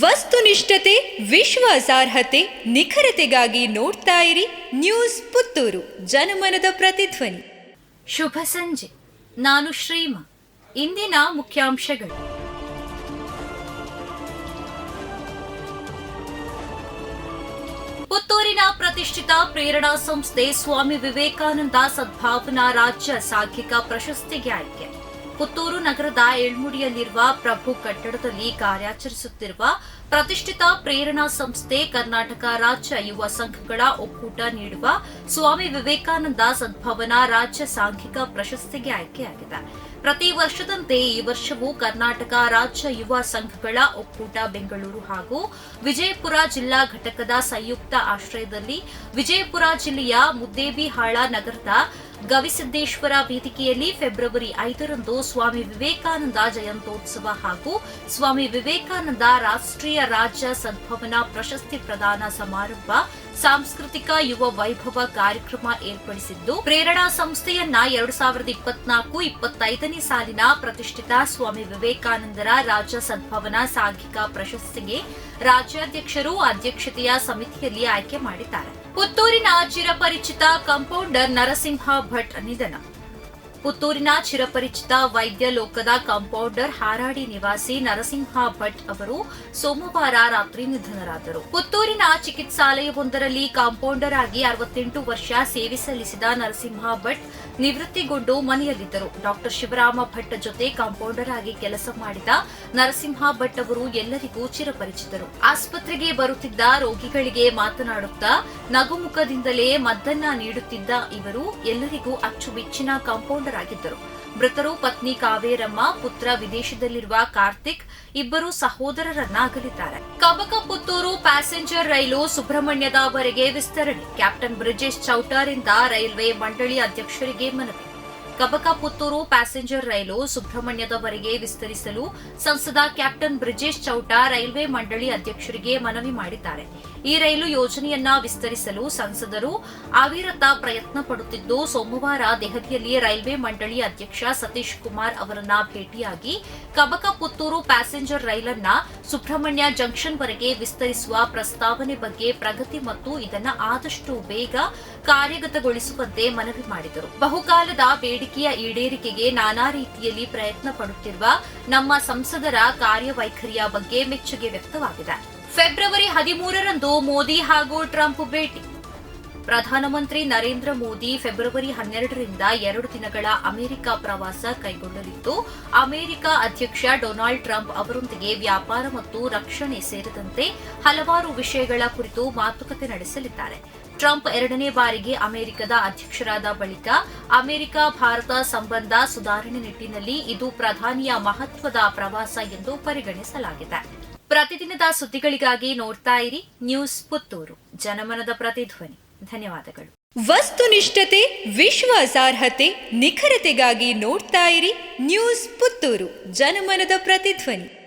ವಸ್ತುನಿಷ್ಠತೆ, ವಿಶ್ವಾಸಾರ್ಹತೆ, ನಿಖರತೆಗಾಗಿ ನೋಡ್ತಾ ಇರಿ ನ್ಯೂಸ್ ಪುತ್ತೂರು, ಜನಮನದ ಪ್ರತಿಧ್ವನಿ. ಶುಭ ಸಂಜೆ. ನಾನು ಶ್ರೀಮ. ಇಂದಿನ ಮುಖ್ಯಾಂಶಗಳು. ಪುತ್ತೂರಿನ ಪ್ರತಿಷ್ಠಿತ ಪ್ರೇರಣಾ ಸಂಸ್ಥೆ ಸ್ವಾಮಿ ವಿವೇಕಾನಂದ ಸದ್ಭಾವನಾ ರಾಜ್ಯ ಸಾಂಘಿಕ ಪ್ರಶಸ್ತಿಗೆ ಆಯ್ಕೆ. ಪುತ್ತೂರು ನಗರದ ಏಳ್ಮುಡಿಯಲ್ಲಿರುವ ಪ್ರಭು ಕಟ್ಟಡದಲ್ಲಿ ಕಾರ್ಯಾಚರಿಸುತ್ತಿರುವ ಪ್ರತಿಷ್ಠಿತ ಪ್ರೇರಣಾ ಸಂಸ್ಥೆ ಕರ್ನಾಟಕ ರಾಜ್ಯ ಯುವ ಸಂಘಗಳ ಒಕ್ಕೂಟ ನೀಡುವ ಸ್ವಾಮಿ ವಿವೇಕಾನಂದ ಸದ್ಭವನಾ ರಾಜ್ಯ ಸಾಂಘಿಕ ಪ್ರಶಸ್ತಿಗೆ ಆಯ್ಕೆಯಾಗಿದೆ. ಪ್ರತಿ ವರ್ಷದಂತೆ ಈ ವರ್ಷವೂ ಕರ್ನಾಟಕ ರಾಜ್ಯ ಯುವ ಸಂಘಗಳ ಒಕ್ಕೂಟ ಬೆಂಗಳೂರು ಹಾಗೂ ವಿಜಯಪುರ ಜಿಲ್ಲಾ ಘಟಕದ ಸಂಯುಕ್ತ ಆಶ್ರಯದಲ್ಲಿ ವಿಜಯಪುರ ಜಿಲ್ಲೆಯ ಮುದ್ದೇಬಿಹಾಳ ನಗರದ ಗವಿಸಿದ್ದೇಶ್ವರ ವೇದಿಕೆಯಲ್ಲಿ ಫೆಬ್ರವರಿ ಐದರಂದು ಸ್ವಾಮಿ ವಿವೇಕಾನಂದ ಜಯಂತ್ಯೋತ್ಸವ ಹಾಗೂ ಸ್ವಾಮಿ ವಿವೇಕಾನಂದ ರಾಷ್ಟ್ರೀಯ ರಾಜ್ಯ ಸದ್ಭವನಾ ಪ್ರಶಸ್ತಿ ಪ್ರದಾನ ಸಮಾರಂಭ ಸಾಂಸ್ಕೃತಿಕ ಯುವ ವೈಭವ ಕಾರ್ಯಕ್ರಮ ಏರ್ಪಡಿಸಿದ್ದು, ಪ್ರೇರಣಾ ಸಂಸ್ಥೆಯನ್ನ ಎರಡು ಸಾವಿರದ ಇಪ್ಪತ್ನಾಲ್ಕು ಇಪ್ಪತ್ತೈದನೇ ಸಾಲಿನ ಪ್ರತಿಷ್ಠಿತ ಸ್ವಾಮಿ ವಿವೇಕಾನಂದರ ರಾಜ್ಯ ಸದ್ಭವನ ಸಾಂಘಿಕ ಪ್ರಶಸ್ತಿಗೆ ರಾಜ್ಯಾಧ್ಯಕ್ಷರು ಅಧ್ಯಕ್ಷತೆಯ ಸಮಿತಿಯಲ್ಲಿ ಆಯ್ಕೆ ಮಾಡಿದ್ದಾರೆ. ಪುತ್ತೂರಿನ ಚಿರಪರಿಚಿತ ಕಂಪೌಂಡರ್ ನರಸಿಂಹ ಭಟ್ ನಿಧನ. ಪುತ್ತೂರಿನ ಚಿರಪರಿಚಿತ ವೈದ್ಯ ಲೋಕದ ಕಾಂಪೌಂಡರ್ ಹಾರಾಡಿ ನಿವಾಸಿ ನರಸಿಂಹ ಭಟ್ ಅವರು ಸೋಮವಾರ ರಾತ್ರಿ ನಿಧನರಾದರು. ಪುತ್ತೂರಿನ ಚಿಕಿತ್ಸಾಲಯವೊಂದರಲ್ಲಿ ಕಾಂಪೌಂಡರ್ ಆಗಿ ಅರವತ್ತೆಂಟು ವರ್ಷ ಸೇವೆ ಸಲ್ಲಿಸಿದ ನರಸಿಂಹ ಭಟ್ ನಿವೃತ್ತಿಗೊಂಡು ಮನೆಯಲ್ಲಿದ್ದರು. ಡಾಕ್ಟರ್ ಶಿವರಾಮ ಭಟ್ ಜೊತೆ ಕಾಂಪೌಂಡರ್ ಆಗಿ ಕೆಲಸ ಮಾಡಿದ ನರಸಿಂಹ ಭಟ್ ಅವರು ಎಲ್ಲರಿಗೂ ಚಿರಪರಿಚಿತರು. ಆಸ್ಪತ್ರೆಗೆ ಬರುತ್ತಿದ್ದ ರೋಗಿಗಳಿಗೆ ಮಾತನಾಡುತ್ತಾ ನಗುಮುಖದಿಂದಲೇ ಮದ್ದನ್ನ ನೀಡುತ್ತಿದ್ದ ಇವರು ಎಲ್ಲರಿಗೂ ಅಚ್ಚುಮೆಚ್ಚಿನ ಕಾಂಪೌಂಡರ್ ಆಗಿದ್ದರು ಮೃತರು ಪತ್ನಿ ಕಾವೇರಮ್ಮ, ಪುತ್ರ ವಿದೇಶದಲ್ಲಿರುವ ಕಾರ್ತಿಕ್, ಇಬ್ಬರು ಸಹೋದರರನ್ನಾಗಲಿದ್ದಾರೆ. ಕಬಕ ಪುತ್ತೂರು ಪ್ಯಾಸೆಂಜರ್ ರೈಲು ಸುಬ್ರಹ್ಮಣ್ಯದವರೆಗೆ ವಿಸ್ತರಣೆ. ಕ್ಯಾಪ್ಟನ್ ಬ್ರಿಜೇಶ್ ಚೌಟಾರಿಂದ ರೈಲ್ವೆ ಮಂಡಳಿ ಅಧ್ಯಕ್ಷರಿಗೆ ಮನವಿ. ಕಬಕ ಪುತ್ತೂರು ಪ್ಯಾಸೆಂಜರ್ ರೈಲು ಸುಬ್ರಹ್ಮಣ್ಯದವರೆಗೆ ವಿಸ್ತರಿಸಲು ಸಂಸದ ಕ್ಯಾಪ್ಟನ್ ಬ್ರಿಜೇಶ್ ಚೌಟ ರೈಲ್ವೆ ಮಂಡಳಿ ಅಧ್ಯಕ್ಷರಿಗೆ ಮನವಿ ಮಾಡಿದ್ದಾರೆ. ಈ ರೈಲು ಯೋಜನೆಯನ್ನ ವಿಸ್ತರಿಸಲು ಸಂಸದರು ಅವಿರತ ಪ್ರಯತ್ನ ಪಡುತ್ತಿದ್ದು, ಸೋಮವಾರ ದೆಹಲಿಯಲ್ಲಿ ರೈಲ್ವೆ ಮಂಡಳಿ ಅಧ್ಯಕ್ಷ ಸತೀಶ್ ಕುಮಾರ್ ಅವರನ್ನ ಭೇಟಿಯಾಗಿ ಕಬಕ ಪುತ್ತೂರು ಪ್ಯಾಸೆಂಜರ್ ರೈಲನ್ನ ಸುಬ್ರಹ್ಮಣ್ಯ ಜಂಕ್ಷನ್ವರೆಗೆ ವಿಸ್ತರಿಸುವ ಪ್ರಸ್ತಾವನೆ ಬಗ್ಗೆ ಪ್ರಗತಿ ಮತ್ತು ಇದನ್ನ ಆದಷ್ಟು ಬೇಗ ಕಾರ್ಯಗತಗೊಳಿಸುವಂತೆ ಮನವಿ ಮಾಡಿದರು. ಬಹುಕಾಲದ ಬೇಡಿಕೆಯ ಈಡೇರಿಕೆಗೆ ನಾನಾ ರೀತಿಯಲ್ಲಿ ಪ್ರಯತ್ನ ಪಡುತ್ತಿರುವ ನಮ್ಮ ಸಂಸದರ ಕಾರ್ಯವೈಖರಿಯ ಬಗ್ಗೆ ಮೆಚ್ಚುಗೆ ವ್ಯಕ್ತವಾಗಿದೆ. ಫೆಬ್ರವರಿ ಹದಿಮೂರರಂದು ಮೋದಿ ಹಾಗೂ ಟ್ರಂಪ್ ಭೇಟಿ. ಪ್ರಧಾನಮಂತ್ರಿ ನರೇಂದ್ರ ಮೋದಿ ಫೆಬ್ರವರಿ ಹನ್ನೆರಡರಿಂದ ಎರಡು ದಿನಗಳ ಅಮೆರಿಕ ಪ್ರವಾಸ ಕೈಗೊಳ್ಳಲಿದ್ದು, ಅಮೆರಿಕ ಅಧ್ಯಕ್ಷ ಡೊನಾಲ್ಡ್ ಟ್ರಂಪ್ ಅವರೊಂದಿಗೆ ವ್ಯಾಪಾರ ಮತ್ತು ರಕ್ಷಣೆ ಸೇರಿದಂತೆ ಹಲವಾರು ವಿಷಯಗಳ ಕುರಿತು ಮಾತುಕತೆ ನಡೆಸಲಿದ್ದಾರೆ. ಟ್ರಂಪ್ ಎರಡನೇ ಬಾರಿಗೆ ಅಮೆರಿಕದ ಅಧ್ಯಕ್ಷರಾದ ಬಳಿಕ ಅಮೆರಿಕ, ಭಾರತ ಸಂಬಂಧ ಸುಧಾರಣೆ ನಿಟ್ಟಿನಲ್ಲಿ ಇದು ಪ್ರಧಾನಿಯ ಮಹತ್ವದ ಪ್ರವಾಸ ಎಂದು ಪರಿಗಣಿಸಲಾಗಿದೆ. ಪ್ರತಿದಿನದ ಸುದ್ದಿಗಳಿಗಾಗಿ ನೋಡ್ತಾ ಇರಿ ನ್ಯೂಸ್ ಪುತ್ತೂರು. ಜನಮನದ ಪ್ರತಿಧ್ವನಿ. ಧನ್ಯವಾದಗಳು. ವಸ್ತುನಿಷ್ಠತೆ, ವಿಶ್ವಾಸಾರ್ಹತೆ, ನಿಖರತೆಗಾಗಿ ನೋಡ್ತಾ ಇರಿ ನ್ಯೂಸ್ ಪುತ್ತೂರು. ಜನಮನದ ಪ್ರತಿಧ್ವನಿ.